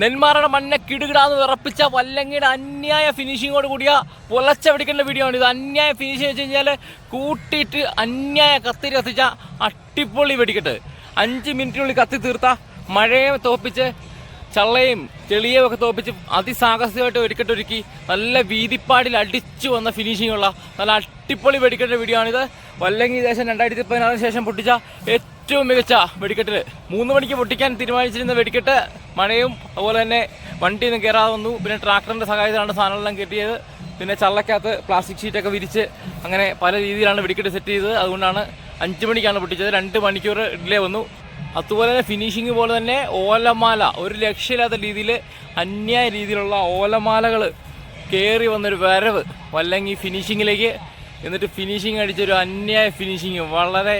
നെന്മാറയുടെ മണ്ണെ കിടുകിടാന്ന് വിറപ്പിച്ച വല്ലങ്ങിയുടെ അന്യായ ഫിനിഷിങ്ങോട് കൂടിയ പുലച്ച വെടിക്കേണ്ട വീഡിയോ ആണ്. ഇത് അന്യായ ഫിനിഷിംഗ് വെച്ച് കഴിഞ്ഞാൽ കൂട്ടിയിട്ട് അന്യായ കത്തി കത്തിച്ച അട്ടിപ്പൊളി വെടിക്കെട്ട്. അഞ്ച് മിനിറ്റിനുള്ളിൽ കത്തി തീർത്ത മഴയെ തോപ്പിച്ച് ചള്ളയും ചെളിയും ഒക്കെ തോപ്പിച്ച് അതിസാഹസികമായിട്ട് വെടിക്കെട്ടൊരുക്കി നല്ല വീതിപ്പാടിൽ അടിച്ചു വന്ന ഫിനിഷിംഗ് ഉള്ള നല്ല അട്ടിപ്പൊളി വെടിക്കെട്ട് വീഡിയോ ആണിത്. വല്ലങ്ങി ദേശം രണ്ടായിരത്തി പതിനാറിന് ശേഷം പൊട്ടിച്ച ഏറ്റവും മികച്ച വെടിക്കെട്ടിൽ മൂന്ന് മണിക്ക് പൊട്ടിക്കാൻ തീരുമാനിച്ചിരുന്ന വെടിക്കെട്ട് മഴയും അതുപോലെ തന്നെ വണ്ടി നിന്ന് കയറാതെ വന്നു. പിന്നെ ട്രാക്ടറിന്റെ സഹായത്തിലാണ് സാധനങ്ങളെല്ലാം കെട്ടിയത്. പിന്നെ ചള്ളക്കകത്ത് പ്ലാസ്റ്റിക് ഷീറ്റൊക്കെ വിരിച്ച് അങ്ങനെ പല രീതിയിലാണ് വെടിക്കെട്ട് സെറ്റ് ചെയ്തത്. അതുകൊണ്ടാണ് അഞ്ച് മണിക്കാണ് പൊട്ടിച്ചത്. രണ്ട് മണിക്കൂർ ഡിലേ വന്നു. അതുപോലെ തന്നെ ഫിനിഷിങ് പോലെ തന്നെ ഓലമാല. ഒരു ലക്ഷ്യമില്ലാത്ത രീതിയിൽ അന്യായ രീതിയിലുള്ള ഓലമാലകൾ കയറി വന്നൊരു വരവ്. വല്ലങ്ങി ഫിനിഷിങ്ങിലേക്ക് എന്നിട്ട് ഫിനിഷിങ് അടിച്ചൊരു അന്യായ ഫിനിഷിങ് വളരെ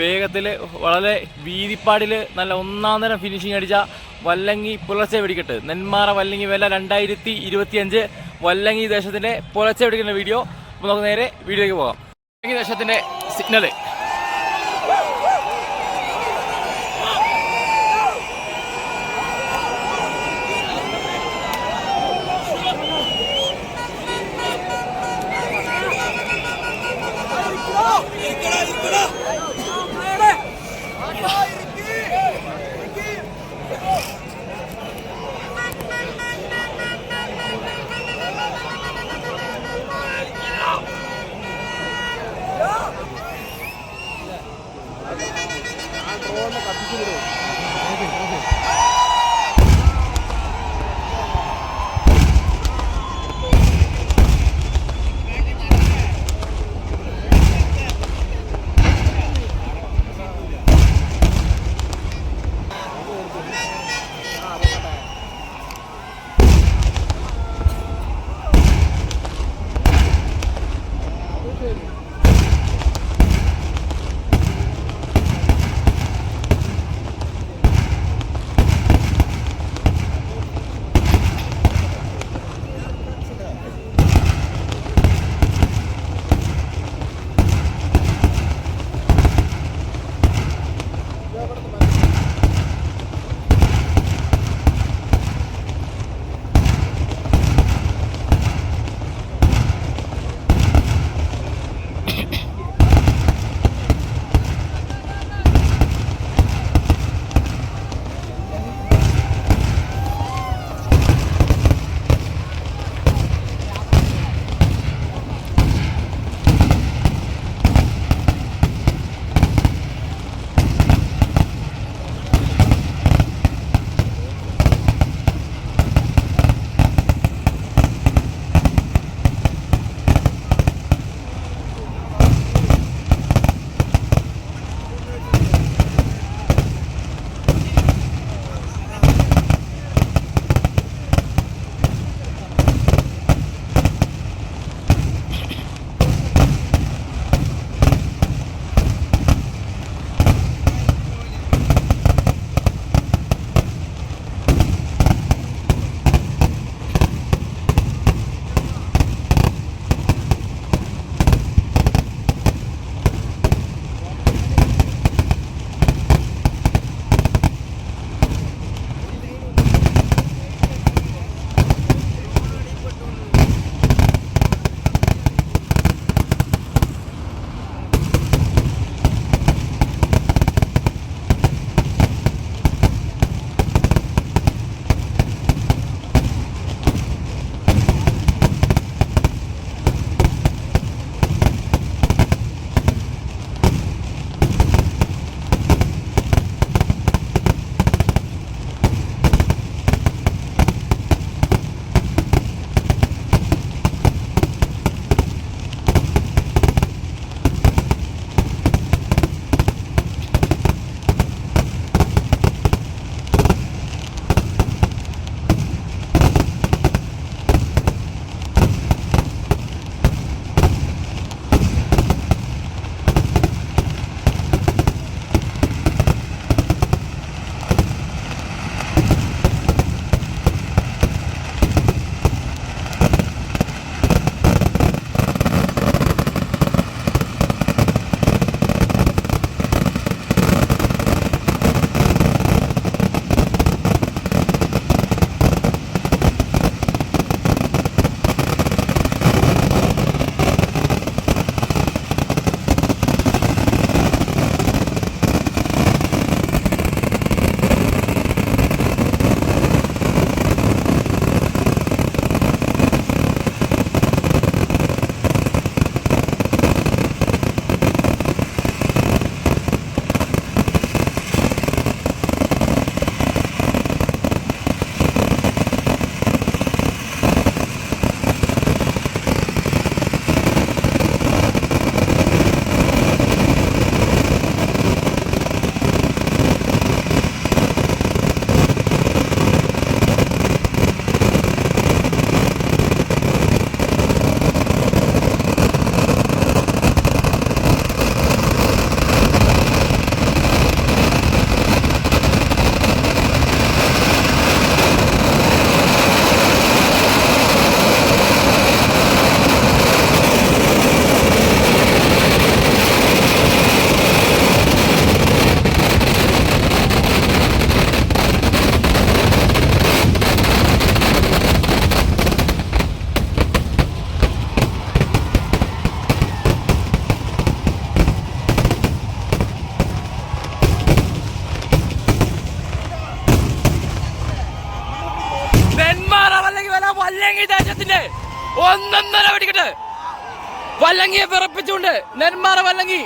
വേഗത്തിൽ വളരെ വീതിപ്പാടിൽ നല്ല ഒന്നാം തരം ഫിനിഷിങ് അടിച്ച വല്ലങ്ങി പുലർച്ചെ വെടിക്കെട്ട്. നെന്മാറ വല്ലങ്ങി വില രണ്ടായിരത്തി ഇരുപത്തിയഞ്ച് വല്ലങ്ങി ദേശത്തിന്റെ പുലർച്ചെ വെടിക്കുന്ന വീഡിയോ അപ്പോൾ നമുക്ക് നേരെ വീഡിയോയ്ക്ക് പോകാം. വല്ലങ്ങി ദേശത്തിന്റെ സിഗ്നൽ ఉన్న కప్పిచూడు വല്ലങ്ങി ദേശത്തിന്റെ ഒന്നൊന്നര വെടിക്കെട്ട്. വല്ലങ്ങിയെ വിറപ്പിച്ചുകൊണ്ട് നെന്മാറ വല്ലങ്ങി